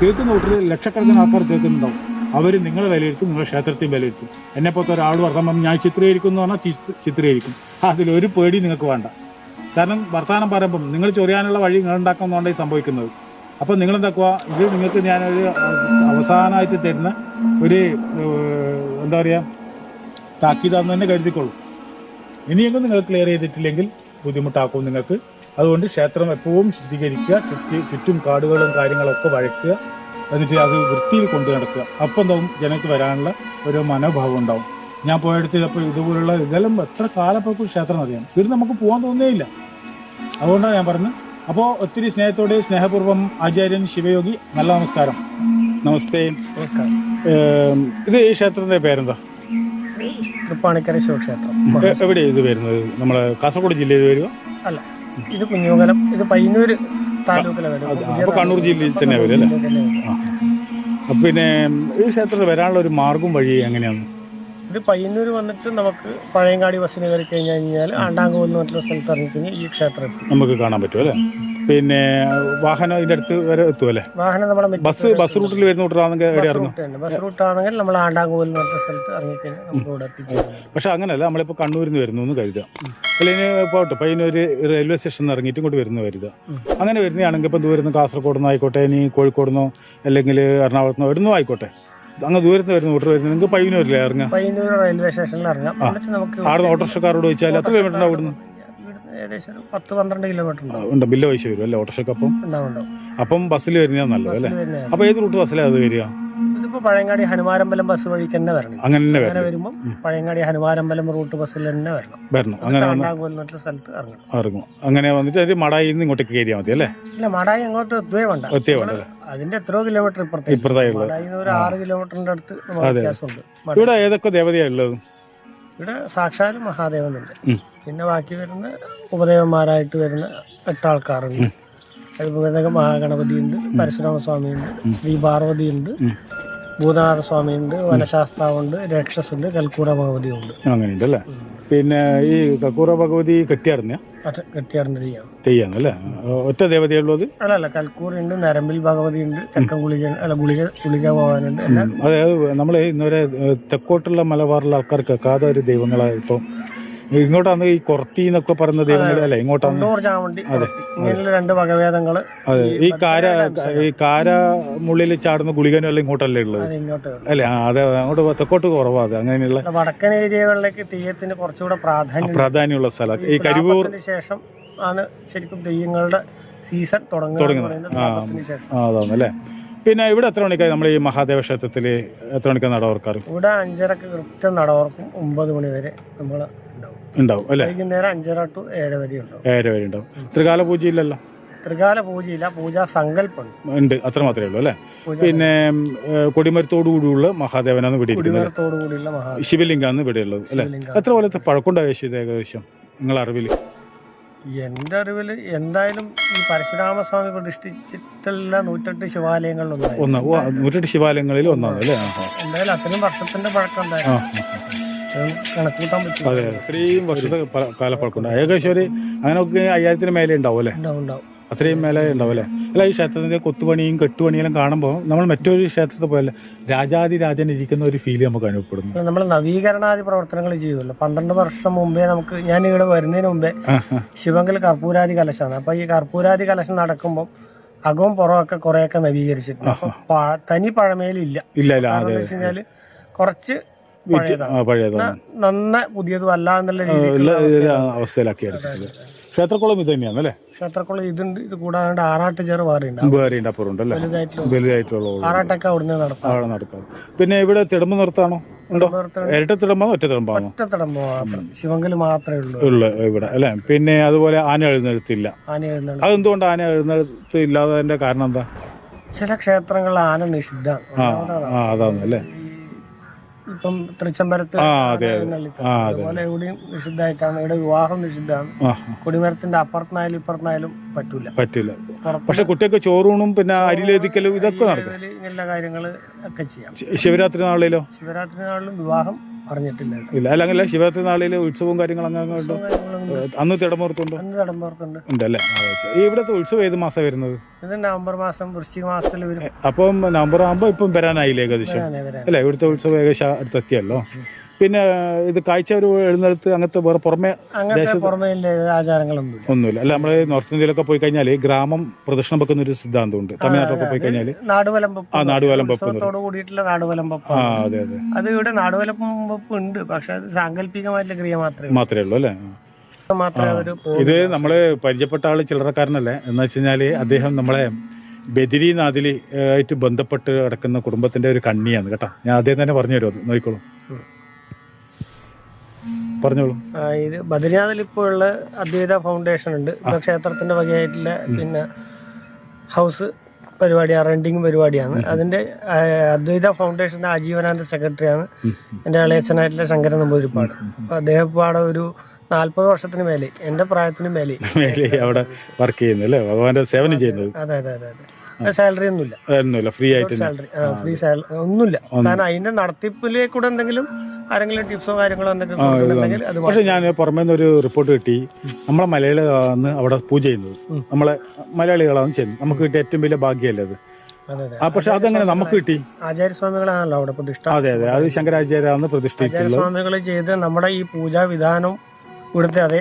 [SPEAKER 1] കേൾക്കുന്ന കൂട്ടത്തിൽ ലക്ഷക്കണക്കിന് ആൾക്കാർ കേൾക്കുന്നുണ്ടാവും അവർ നിങ്ങളെ വിലയിരുത്തും നിങ്ങളുടെ ക്ഷേത്രത്തെയും വിലയിരുത്തും. എന്നെ പോലത്തെ ഒരാൾ വർത്തമാനം ഞാൻ ചിത്രീകരിക്കുന്നു എന്ന് പറഞ്ഞാൽ ചിത്രീകരിക്കും. അതിലൊരു പേടി നിങ്ങൾക്ക് വേണ്ട. കാരണം വർത്തമാനം പറയുമ്പം നിങ്ങൾ ചൊറിയാനുള്ള വഴി നിങ്ങൾ ഉണ്ടാക്കുന്നതുകൊണ്ടാണ് ഈ സംഭവിക്കുന്നത്. അപ്പോൾ നിങ്ങളെന്താക്കുക? ഇത് നിങ്ങൾക്ക് ഞാനൊരു അവസാനമായിട്ട് തരുന്ന ഒരു എന്താ പറയുക താക്കീതാന്ന് തന്നെ കരുതിക്കൊള്ളൂ ഇനിയെങ്കിലും നിങ്ങൾ ക്ലിയർ ചെയ്തിട്ടില്ലെങ്കിൽ ബുദ്ധിമുട്ടാക്കും നിങ്ങൾക്ക്. അതുകൊണ്ട് ക്ഷേത്രം എപ്പോഴും ശുദ്ധീകരിക്കുക ചുറ്റി ചുറ്റും കാടുകളും കാര്യങ്ങളൊക്കെ വഴക്കുക എന്നിട്ട് അത് വൃത്തിയിൽ കൊണ്ടു നടക്കുക. അപ്പം എന്താവും? ജനങ്ങൾക്ക് വരാനുള്ള ഒരു മനോഭാവം ഉണ്ടാവും. ഞാൻ പോയടുത്ത് അപ്പോൾ ഇതുപോലുള്ള ഇതെല്ലാം എത്ര കാലപ്പോക്കും ക്ഷേത്രം അറിയാം ഇത് നമുക്ക് പോകാൻ തോന്നുകയില്ല അതുകൊണ്ടാണ് ഞാൻ പറഞ്ഞത് അപ്പോൾ ഒത്തിരി സ്നേഹത്തോടെ സ്നേഹപൂർവം ആചാര്യൻ ശിവയോഗി നല്ല നമസ്കാരം. നമസ്തേ.
[SPEAKER 2] നമസ്കാരം.
[SPEAKER 1] ഇത് ഈ ക്ഷേത്രത്തിന്റെ പേരെന്താ?
[SPEAKER 2] തൃപ്പാണിക്കര ശിവക്ഷേത്രം.
[SPEAKER 1] എവിടെ ഇത് വരുന്നത്? നമ്മളെ കാസർഗോഡ് ജില്ലയിൽ വരുമോ
[SPEAKER 2] അല്ല ഇത് കുഞ്ഞുകലം ഇത് പയ്യന്നൂര് താലൂക്കിലെ
[SPEAKER 1] വരുന്നത്. കണ്ണൂർ ജില്ലയിൽ തന്നെ വരും അല്ലേ. പിന്നെ ഈ ക്ഷേത്രത്തിൽ വരാനുള്ള ഒരു മാർഗം വഴി എങ്ങനെയാണ്?
[SPEAKER 2] ഇത് പയ്യന്നൂർ വന്നിട്ട് നമുക്ക് പഴയങ്കാടി ബസ്സിന് കയറി കഴിഞ്ഞു കഴിഞ്ഞാൽ ആണ്ടാങ്കോന്ന് പറഞ്ഞിട്ടുള്ള സ്ഥലത്ത് ഇറങ്ങിക്കഴിഞ്ഞാൽ ഈ ക്ഷേത്രം
[SPEAKER 1] നമുക്ക് കാണാൻ പറ്റും അല്ലേ? പിന്നെ വാഹനം ഇതിന്റെ അടുത്ത് വരെ എത്തുമല്ലേ
[SPEAKER 2] വാഹനം നമ്മുടെ
[SPEAKER 1] ബസ് ബസ് റൂട്ടിൽ വരുന്ന റൂട്ടിലാണെങ്കിൽ എവിടെ ഇറങ്ങും
[SPEAKER 2] ബസ് റൂട്ടാണെങ്കിൽ നമ്മൾ ആണ്ടാങ്കോവിൽ എന്ന് പറഞ്ഞ സ്ഥലത്ത് ഇറങ്ങിക്കഴിഞ്ഞാൽ നമുക്ക് ഇവിടെ എത്തിച്ചേരും
[SPEAKER 1] പക്ഷെ അങ്ങനെയല്ല നമ്മളിപ്പോൾ കണ്ണൂരിൽ നിന്ന് വരുന്നു എന്ന് കരുതുക. അല്ലെങ്കിൽ പോട്ടെ. ഒരു റെയിൽവേ സ്റ്റേഷനിൽ നിന്ന് ഇറങ്ങിയിട്ട് ഇങ്ങോട്ട് വരുന്നു കരുതുക. അങ്ങനെ വരുന്നതാണെങ്കിൽ ഇപ്പം നിന്ന് കാസർഗോഡ് നിന്ന് ആയിക്കോട്ടെ ഇനി കോഴിക്കോട് നിന്നോ അല്ലെങ്കിൽ എറണാകുളത്ത് നിന്നോ എവിടുന്നോ ആയിക്കോട്ടെ. അങ്ങ് ദൂരത്ത് വരുന്ന ഓട്ടോ വരുന്നത് നിങ്ങൾക്ക് പയ്യന്നൂരില്ലേ ഇറങ്ങാം
[SPEAKER 2] പയ്യന്നൂർ റെയിൽവേ സ്റ്റേഷനിൽ ഇറങ്ങാം. എന്നിട്ട് നമുക്ക്
[SPEAKER 1] ആടുന്ന് ഓട്ടോറിക്ഷക്കാരോട് ചോദിച്ചാൽ എത്ര കിലോമീറ്റർ ഉണ്ടാവും
[SPEAKER 2] ഏകദേശം ഒരു പത്ത് പന്ത്രണ്ട് കിലോമീറ്റർ ഉണ്ടാവും.
[SPEAKER 1] ഉണ്ട്. ബില്ല് പൈസ വരും അല്ലേ? ഓട്ടോറിക്ഷക്ക് അപ്പം
[SPEAKER 2] ഉണ്ടാവും ഉണ്ടാവും
[SPEAKER 1] അപ്പം ബസ്സിൽ വരുന്നതാണ് നല്ലത് അല്ലേ?
[SPEAKER 2] വരുന്നതാണ്.
[SPEAKER 1] അപ്പോൾ ഏത് റൂട്ട് ബസ്സിലാണ് അത് വരിക?
[SPEAKER 2] ഇതിപ്പോ പഴയങ്ങാടി ഹനുമാരമ്പലം ബസ് വഴി തന്നെ വരണം.
[SPEAKER 1] അങ്ങനെ തന്നെ
[SPEAKER 2] അങ്ങനെ
[SPEAKER 1] വരണം.
[SPEAKER 2] വരുമ്പോൾ പഴയങ്ങാടി ഹനുമാരമ്പലം റൂട്ട് ബസ്സിൽ തന്നെ വരണം.
[SPEAKER 1] വരണം. അങ്ങനെ വന്ന്
[SPEAKER 2] എന്നിട്ട് സ്ഥലത്ത് ഇറങ്ങണം.
[SPEAKER 1] ഇറങ്ങും. അങ്ങനെ വന്നിട്ട് ഒരു മടായി നിന്ന് ഇങ്ങോട്ടേക്ക് കയറിയാൽ മതി അല്ലേ?
[SPEAKER 2] ഇല്ല മടായി അങ്ങോട്ട് എത്തുകയേ വേണ്ട.
[SPEAKER 1] എത്തിയേ വേണ്ട അല്ലേ?
[SPEAKER 2] അതിന്റെ എത്രയോ കിലോമീറ്റർ ഇപ്പുറത്തേക്ക്
[SPEAKER 1] ഇപ്പുറത്തായുള്ളത്
[SPEAKER 2] മടായി ഒരു ആറ് കിലോമീറ്ററിന്റെ അടുത്ത് നമുക്ക് വ്യത്യാസമുണ്ട്. മട-
[SPEAKER 1] ഇവിടെ ഏതൊക്കെ ദേവതയാണ് ഉള്ളത്?
[SPEAKER 2] ഇവിടെ സാക്ഷാൽ മഹാദേവനുണ്ട്
[SPEAKER 1] ഉം.
[SPEAKER 2] പിന്നെ ബാക്കി വരുന്ന ഉപദേവന്മാരായിട്ട് വരുന്ന എട്ട് ആൾക്കാരുണ്ട് അതുപോലെ മഹാഗണപതി ഉണ്ട് പരശുരാമ സ്വാമി ഉണ്ട് ശ്രീ പാർവതി ഉണ്ട് ഭൂതനാഥ സ്വാമി ഉണ്ട് വനശാസ്താവുണ്ട് രക്ഷസുണ്ട് കൽക്കൂറ ഭഗവതി ഉണ്ട്
[SPEAKER 1] അങ്ങനെയുണ്ട് അല്ലേ പിന്നെ ഈ കൽക്കൂറ ഭഗവതി കെട്ടിയാടുന്ന
[SPEAKER 2] അത് കെട്ടിയാടുന്ന തെയ്യാണ്
[SPEAKER 1] തെയ്യാന്ന് അല്ലേ ഒറ്റ ദേവതയുള്ളത്
[SPEAKER 2] അല്ല അല്ല കൽക്കൂറുണ്ട് നരമ്പിൽ ഭഗവതി ഉണ്ട് തെക്കൻ ഗുളിക അല്ല ഗുളിക ഗുളിക ഭഗവാനുണ്ട്
[SPEAKER 1] അതായത് നമ്മൾ ഇന്നുവരെ തെക്കോട്ടുള്ള മലബാറിലെ ആൾക്കാർക്ക് കാതൊരു ദൈവങ്ങളായിപ്പോ ഇങ്ങോട്ടാണ് ഈ കൊറത്തി എന്നൊക്കെ പറയുന്ന ദൈവങ്ങൾ അല്ലേ ഇങ്ങോട്ടാണ്
[SPEAKER 2] ചാമുണ്ടി ഇങ്ങനെയുള്ള രണ്ട് വകഭേദങ്ങൾ
[SPEAKER 1] അതെ. ഈ കാര ഈ കാര മുള്ളിൽ ചാടുന്ന ഗുളികനും അല്ല ഇങ്ങോട്ടല്ലേ ഉള്ളത്? അല്ലെ. അതെ അങ്ങോട്ട് തെക്കോട്ട് കുറവാ അത് അങ്ങനെയുള്ള
[SPEAKER 2] വടക്കൻ ഏരിയകളിലേക്ക് തെയ്യത്തിന് കുറച്ചുകൂടെ പ്രാധാന്യം
[SPEAKER 1] പ്രാധാന്യമുള്ള സ്ഥലം. ഈ കരിവൂർ
[SPEAKER 2] തുലാപ്പത്തിന് ശേഷം ആണ് ശരിക്കും തെയ്യങ്ങളുടെ സീസൺ
[SPEAKER 1] തുടങ്ങുന്നത്. അതാണ് അല്ലേ? പിന്നെ ഇവിടെ എത്ര മണിക്കാണ് നമ്മൾ ഈ മഹാദേവ ക്ഷേത്രത്തിൽ എത്ര മണിക്കാണ് നട ഓർക്കാറ്?
[SPEAKER 2] ഇവിടെ അഞ്ചരക്ക് കൃത്യം നട ഓർക്കും. ഒമ്പത് മണി വരെ നമ്മൾ ഉണ്ടാവും.
[SPEAKER 1] ഉണ്ടാവും അല്ലേ?
[SPEAKER 2] വൈകുന്നേരം അഞ്ചര ടു ഏഴര വരെ ഉണ്ടാവും.
[SPEAKER 1] ഏഴര വരെ ഉണ്ടാവും. ത്രികാല പൂജയില്ലല്ലോ
[SPEAKER 2] ത്രികാല പൂജയില്ല പൂജാ സങ്കല്പമുണ്ട്.
[SPEAKER 1] ഉണ്ട് അത്ര മാത്രമേ ഉള്ളൂ അല്ലേ? പിന്നെ കൊടിമരത്തോടു കൂടിയുള്ള മഹാദേവനാണ് ഇവിടെ ഇരിക്കുന്നത്
[SPEAKER 2] കൂടിയുള്ള മഹാ
[SPEAKER 1] ശിവലിംഗാണ് ഇവിടെ ഉള്ളത് അല്ലേ. എത്ര കൊല്ലത്തെ പഴക്കമുണ്ടായ ഇത് ഏകദേശം നിങ്ങളെ അറിവിൽ
[SPEAKER 2] എന്റെ അറിവിൽ എന്തായാലും ഈ പരശുരാമസ്വാമി പ്രതിഷ്ഠിച്ചിട്ടുള്ള നൂറ്റെട്ട് ശിവാലയങ്ങളിലൊന്നായി
[SPEAKER 1] ഒന്ന് ഓ, നൂറ്റെട്ട് ശിവാലയങ്ങളിൽ ഒന്നാണ് അല്ലേ? ആ, ആ.
[SPEAKER 2] എന്തായാലും അത്രയും വർഷത്തിന്റെ പഴക്കം
[SPEAKER 1] ആ,
[SPEAKER 2] ഉണ്ടായിരുന്നു
[SPEAKER 1] ആ, ആ.
[SPEAKER 2] അത് കണക്കൂട്ടാൻ പറ്റും
[SPEAKER 1] അതെ ഇത്രയും വർഷത്തെ പ- കാലപ്പഴക്കമുണ്ട് ഏകദേശം ഒരു അങ്ങനെ അയ്യായിരത്തിന് മേലെ ഉണ്ടാവും അല്ലേ?
[SPEAKER 2] ഉണ്ടാവും ഉണ്ടാവും.
[SPEAKER 1] അത്രയും മേലെ ഉണ്ടാവും അല്ലേ? അല്ല ഈ ക്ഷേത്രത്തിന്റെ കൊത്തുപണിയും കെട്ടുപണിയെല്ലാം കാണുമ്പോൾ നമ്മൾ മറ്റൊരു ക്ഷേത്രത്തെ പോലെ രാജാതിരാജൻ ഇരിക്കുന്ന ഒരു ഫീൽ നമുക്ക് അനുഭവപ്പെടുന്നു.
[SPEAKER 2] നമ്മൾ നവീകരണാദി പ്രവർത്തനങ്ങൾ ചെയ്യുമല്ലോ. പന്ത്രണ്ട് വർഷം മുമ്പേ നമുക്ക് ഞാൻ ഇവിടെ വരുന്നതിന് മുമ്പേ. ശിവങ്കൽ കർപ്പൂരാദി കലശമാണ്. അപ്പൊ ഈ കർപ്പൂരാദി കലശം നടക്കുമ്പോൾ അകവും പുറമൊക്കെ കുറെയൊക്കെ നവീകരിച്ചിട്ടുണ്ട്. തനി പഴമയിലില്ല
[SPEAKER 1] ഇല്ല ഇല്ല
[SPEAKER 2] കാരണം വെച്ച് കുറച്ച് പഴയതാണ്.
[SPEAKER 1] ആ, പഴയതാണ്.
[SPEAKER 2] നന്ന പുതിയതും അല്ല എന്നുള്ള രീതിയിൽ
[SPEAKER 1] അവസ്ഥയിലാക്കി എടുത്തിട്ടുണ്ട് ക്ഷേത്രക്കുളം ഇത് തന്നെയാണ് അല്ലേ?
[SPEAKER 2] ക്ഷേത്രക്കുളം ഇതുണ്ട് ഇത് കൂടാണ്ട് ആറാട്ട് ചെറു വേറെ ഉണ്ട്
[SPEAKER 1] വേറെ ഉണ്ട് അപ്പുറം ഉണ്ടല്ലേ
[SPEAKER 2] വലുതായിട്ടുള്ള ആറാട്ടൊക്കെ അവിടുന്ന് നടത്താം.
[SPEAKER 1] അവിടെ നടക്കാം പിന്നെ ഇവിടെ തിടമ്പ് നിർത്താണോ? ഉണ്ടോ?
[SPEAKER 2] ശിവങ്കൽ മാത്രമേ ഉള്ളൂ.
[SPEAKER 1] ഉള്ള ഇവിടെ അല്ലേ? പിന്നെ അതുപോലെ ആന എഴുന്നേൽത്തില്ല.
[SPEAKER 2] ആന എഴുന്നള്ളി
[SPEAKER 1] അതെന്തുകൊണ്ട് ആന എഴുന്നേൽത്ത് ഇല്ലാത്തതിന്റെ കാരണം എന്താ?
[SPEAKER 2] ചില ക്ഷേത്രങ്ങളിൽ ആന
[SPEAKER 1] ആ അതാണ് അല്ലേ?
[SPEAKER 2] ഇപ്പം തൃച്ചംബരത്ത് അതുപോലെ എവിടെയും നിഷിദ്ധമായിട്ടാണ് ഇവിടെ വിവാഹം നിഷിദ്ധമാണ്. കൊടിമരത്തിന്റെ അപ്പുറത്തായാലും ഇപ്പുറത്തായാലും പറ്റൂല.
[SPEAKER 1] പറ്റില്ല പക്ഷെ കുട്ടിയൊക്കെ ചോറൂണും പിന്നെ അരിലേതിക്കലും ഇതൊക്കെ നടക്കും.
[SPEAKER 2] എല്ലാ കാര്യങ്ങൾ ഒക്കെ ചെയ്യാം.
[SPEAKER 1] ശിവരാത്രി നാളിലോ?
[SPEAKER 2] ശിവരാത്രി നാളിലും വിവാഹം പറഞ്ഞിട്ടില്ല.
[SPEAKER 1] ഇല്ല അല്ലെങ്കിൽ ശിവരാത്രി നാളിൽ ഉത്സവവും കാര്യങ്ങളും അങ്ങനെ ഉണ്ടോ. അന്ന് തിടമുറത്തുണ്ടോ
[SPEAKER 2] അന്ന് തടമ്പുറത്തുണ്ട്.
[SPEAKER 1] ഉണ്ടല്ലേ? ഇവിടുത്തെ ഉത്സവം ഏത് മാസം വരുന്നത്?
[SPEAKER 2] ഇത് നവംബർ മാസം വൃശ്ചിക മാസത്തിൽ വരും.
[SPEAKER 1] അപ്പം നവംബർ ആകുമ്പോൾ ഇപ്പം വരാനായില്ലേ ഏകദേശം? അല്ലേ? ഇവിടുത്തെ ഉത്സവം ഏകദേശം അടുത്തെത്തിയല്ലോ. പിന്നെ ഇത് കാഴ്ച ഒരു എഴുന്നേൽത്ത് അങ്ങനത്തെ വേറെ പുറമെ
[SPEAKER 2] അങ്ങനത്തെ പുറമേ ആചാരങ്ങളൊന്നും
[SPEAKER 1] ഒന്നുമില്ല. അല്ല നമ്മൾ നോർത്ത് ഇന്ത്യയിലൊക്കെ പോയി കഴിഞ്ഞാൽ ഗ്രാമം പ്രദക്ഷിണം വെക്കുന്ന ഒരു സിദ്ധാന്തമുണ്ട്. തമിഴ്നാട്ടിലൊക്കെ പോയി കഴിഞ്ഞാൽ
[SPEAKER 2] നാടുവലമ്പപ്പ്
[SPEAKER 1] ആ
[SPEAKER 2] കൂടിയിട്ടുള്ള നാടുവലമ്പപ്പ്
[SPEAKER 1] ആ അതെ അതെ.
[SPEAKER 2] അത് ഇവിടെ നാടുവലമ്പപ്പ് ഉണ്ട് പക്ഷെ അത് സാങ്കല്പികമായിട്ടുള്ള ക്രിയ മാത്രമേ
[SPEAKER 1] മാത്രമേ ഉള്ളൂ അല്ലേ? ഇത് നമ്മൾ പരിചയപ്പെട്ട ആൾ ചില്ലറക്കാരനല്ലേ? എന്ന് വെച്ച് കഴിഞ്ഞാൽ അദ്ദേഹം നമ്മളെ ബദിരിനാഥിൽ ആയിട്ട് ബന്ധപ്പെട്ട് കിടക്കുന്ന കുടുംബത്തിന്റെ ഒരു കണ്ണിയാണ് കേട്ടോ. ഞാൻ അദ്ദേഹം തന്നെ പറഞ്ഞു തരും അത്. നോക്കിക്കോളൂ. പറഞ്ഞോളൂ.
[SPEAKER 2] ഇത് ബദ്രിനാഥിൽ ഇപ്പോൾ ഉള്ള അദ്വൈത ഫൗണ്ടേഷൻ ഉണ്ട്. ക്ഷേത്രത്തിന്റെ വകയായിട്ടുള്ള പിന്നെ ഹൗസ് പരിപാടിയാണ് റെന്റിങ് പരിപാടിയാണ്. അതിന്റെ അദ്വൈത ഫൗണ്ടേഷന്റെ ആജീവനാന്ത സെക്രട്ടറിയാണ് എന്റെ ഇളയച്ചനായിട്ടുള്ള ശങ്കരൻ നമ്പൂതിരിപ്പാട്. അപ്പൊ അദ്ദേഹം പാടെ ഒരു നാല്പത് വർഷത്തിന് മേലെ എന്റെ പ്രായത്തിന് മേലെ.
[SPEAKER 1] മേലെ അവിടെ വർക്ക് ചെയ്യുന്നു അല്ലേ? ഭഗവാന്റെ സേവനം ചെയ്യുന്നത്.
[SPEAKER 2] അതെ അതെ അതെ അതെ. സാലറി ഒന്നുമില്ല.
[SPEAKER 1] ഒന്നുമില്ല. ഫ്രീ ആയിട്ട്
[SPEAKER 2] സാലറി. Free salary. ഒന്നുമില്ല. കാരണം അതിന്റെ നടത്തിപ്പിലേ കൂടെ എന്തെങ്കിലും ആരെങ്കിലും ടിപ്സോ കാര്യങ്ങളോ എന്തെങ്കിലും
[SPEAKER 1] പക്ഷെ ഞാൻ പുറമേ നിന്ന് ഒരു റിപ്പോർട്ട് കിട്ടി. നമ്മളെ മലയാളികളാണ് അവിടെ പൂജ ചെയ്യുന്നത്. നമ്മളെ മലയാളികളാണ് ചെയ്യുന്നത്. നമുക്ക് കിട്ടിയ ഏറ്റവും വലിയ ഭാഗ്യമല്ലേ അത്? പക്ഷെ അതെങ്ങനെ നമുക്ക് കിട്ടി?
[SPEAKER 2] ആചാര്യസ്വാമികളാണല്ലോ അവിടെ പ്രതിഷ്ഠ.
[SPEAKER 1] അതെ അതെ. അത് ശങ്കരാചാര്യാണ് പ്രതിഷ്ഠിച്ചത്
[SPEAKER 2] സ്വാമികളെ ചെയ്ത് നമ്മുടെ ഈ പൂജാ വിധാനം ഇവിടുത്തെ അതെ.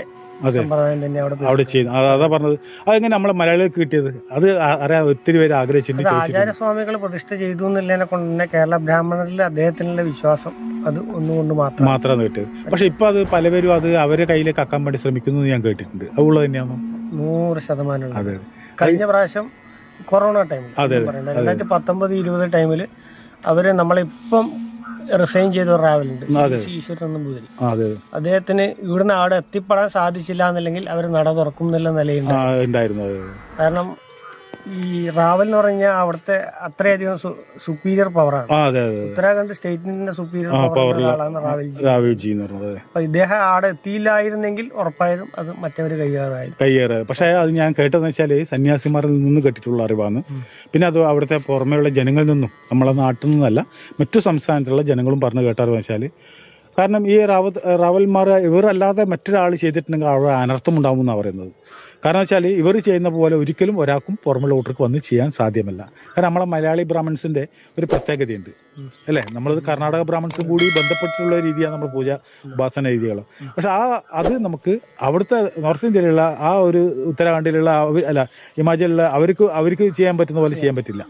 [SPEAKER 2] സമ്പ്രദായം തന്നെ അവിടെ
[SPEAKER 1] അവിടെ ചെയ്യുന്നു അതാ പറഞ്ഞത്. അതെങ്ങനെ നമ്മളെ മലയാളികൾക്ക് കിട്ടിയത്? അത് അറിയാൻ ഒത്തിരി പേര് ആഗ്രഹിച്ചിട്ടുണ്ട്
[SPEAKER 2] ആചാര്യസ്വാമികൾ പ്രതിഷ്ഠ ചെയ്തു എന്നുള്ളതിനെ കൊണ്ട് തന്നെ കേരള ബ്രാഹ്മണരിൽ അദ്ദേഹത്തിനുള്ള വിശ്വാസം അത് ഒന്നുകൊണ്ട് മാത്രം.
[SPEAKER 1] മാത്രമാണ് കിട്ടിയത്. പക്ഷെ ഇപ്പൊ അത് പലവരും അത് അവരെ കയ്യിലേക്ക് ആക്കാൻ വേണ്ടി ശ്രമിക്കുന്നു ഞാൻ കേട്ടിട്ടുണ്ട്. അത് ഉള്ളത് തന്നെയാണോ?
[SPEAKER 2] നൂറ് ശതമാനം
[SPEAKER 1] അതെ
[SPEAKER 2] കഴിഞ്ഞ പ്രാവശ്യം കൊറോണ ടൈമിൽ രണ്ടായിരത്തി പത്തൊമ്പത് ഇരുപത് ടൈമിൽ അവർ നമ്മളിപ്പം റിസൈൻ ചെയ്ത ഒരു. ഈശ്വരൻ നമ്പൂതിരി അദ്ദേഹത്തിന് ഇവിടുന്ന് അവിടെ എത്തിപ്പെടാൻ സാധിച്ചില്ല എന്നല്ലെങ്കിൽ അവർ നട തുറക്കും എന്നുള്ള നിലയുണ്ട്
[SPEAKER 1] ആ
[SPEAKER 2] കാരണം ഈ റാവൽ എന്ന് പറഞ്ഞാൽ അവിടുത്തെ അത്രയധികം സുപ്പീരിയർ പവറാണ് ഉത്തരാഖണ്ഡ് സ്റ്റേറ്റിന്റെ സുപ്പീരിയർ പവർ
[SPEAKER 1] റാവൽജി
[SPEAKER 2] അപ്പൊ ഇദ്ദേഹം അവിടെ എത്തിയില്ലായിരുന്നെങ്കിൽ ഉറപ്പായും അത് മറ്റവര് കൈകാറായി
[SPEAKER 1] കയ്യേറ് പക്ഷേ അത് ഞാൻ കേട്ടതെന്ന് വെച്ചാൽ സന്യാസിമാരിൽ നിന്ന് കേട്ടിട്ടുള്ള അറിവാണ്. പിന്നെ അത് അവിടുത്തെ പുറമേയുള്ള ജനങ്ങളിൽ നിന്നും നമ്മളെ നാട്ടിൽ നിന്നല്ല മറ്റു സംസ്ഥാനത്തുള്ള ജനങ്ങളും പറഞ്ഞു കേട്ടാറ് വെച്ചാൽ. വെച്ചാൽ കാരണം ഈ റാവൽ റാവൽമാർ ഇവരല്ലാതെ മറ്റൊരാൾ ചെയ്തിട്ടുണ്ടെങ്കിൽ അവിടെ അനർത്ഥം ഉണ്ടാകുമെന്നാണ് പറയുന്നത്. കാരണം വെച്ചാൽ ഇവർ ചെയ്യുന്ന പോലെ ഒരിക്കലും ഒരാൾക്കും പുറമുള്ള ലോട്ടറിക്ക് വന്ന് ചെയ്യാൻ സാധ്യമല്ല. കാരണം നമ്മളെ മലയാളി ബ്രാഹ്മൺസിന്റെ ഒരു പ്രത്യേകതയുണ്ട്. അല്ലേ? നമ്മളത് കർണാടക ബ്രാഹ്മൺസും കൂടി ബന്ധപ്പെട്ടുള്ള രീതിയാണ് നമ്മൾ പൂജ ഉപാസന രീതികൾ പക്ഷെ ആ അത് നമുക്ക് അവിടുത്തെ നോർത്ത് ഇന്ത്യയിലുള്ള ആ ഒരു ഉത്തരാഖണ്ഡിലുള്ള അല്ല ഹിമാചലിലുള്ള അവർക്ക് അവർക്ക് ചെയ്യാൻ പറ്റുന്ന പോലെ ചെയ്യാൻ പറ്റില്ല.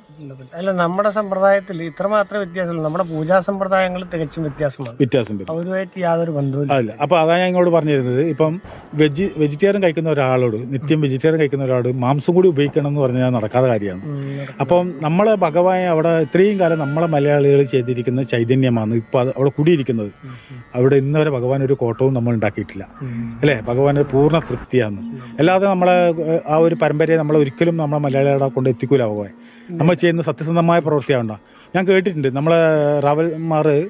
[SPEAKER 2] അല്ല നമ്മുടെ സമ്പ്രദായത്തിൽ ഇത്രമാത്രം വ്യത്യാസമുള്ളൂ നമ്മുടെ പൂജാ സമ്പ്രദായങ്ങൾ തികച്ചും വ്യത്യാസമാണ്.
[SPEAKER 1] വ്യത്യാസം
[SPEAKER 2] അവരുമായിട്ട് യാതൊരു ബന്ധവും
[SPEAKER 1] അല്ല അപ്പൊ അതാണ് ഞാൻ ഇങ്ങോട്ട് പറഞ്ഞിരുന്നത്. ഇപ്പം വെജി വെജിറ്റേറിയൻ കഴിക്കുന്ന ഒരാളോട് നിത്യം വെജിറ്റേറിയൻ കഴിക്കുന്ന ഒരാളോട് മാംസം കൂടി ഉപയോഗിക്കണം എന്ന് പറഞ്ഞാൽ നടക്കാത്ത കാര്യമാണ്. അപ്പം നമ്മളെ ഭഗവാൻ അവിടെ ഇത്രയും കാലം നമ്മളെ മലയാളികൾ ചെയ്തിരിക്കുന്ന ചൈതന്യമാണ് ഇപ്പൊ അവിടെ കൂടിയിരിക്കുന്നത്. അവിടെ ഇന്ന് വരെ ഭഗവാൻ ഒരു കോട്ടവും നമ്മൾ ഉണ്ടാക്കിയിട്ടില്ല. അല്ലേ? ഭഗവാൻ ഒരു പൂർണ തൃപ്തിയാണ്. അല്ലാതെ നമ്മളെ ആ ഒരു പരമ്പരയെ നമ്മൾ ഒരിക്കലും നമ്മളെ മലയാളികളെ കൊണ്ട് എത്തിക്കൂല ഭഗവാൻ. നമ്മൾ ചെയ്യുന്ന സത്യസന്ധമായ പ്രവൃത്തിയാവണ്ട ഞാൻ കേട്ടിട്ടുണ്ട് നമ്മളെ റാവൽമാർ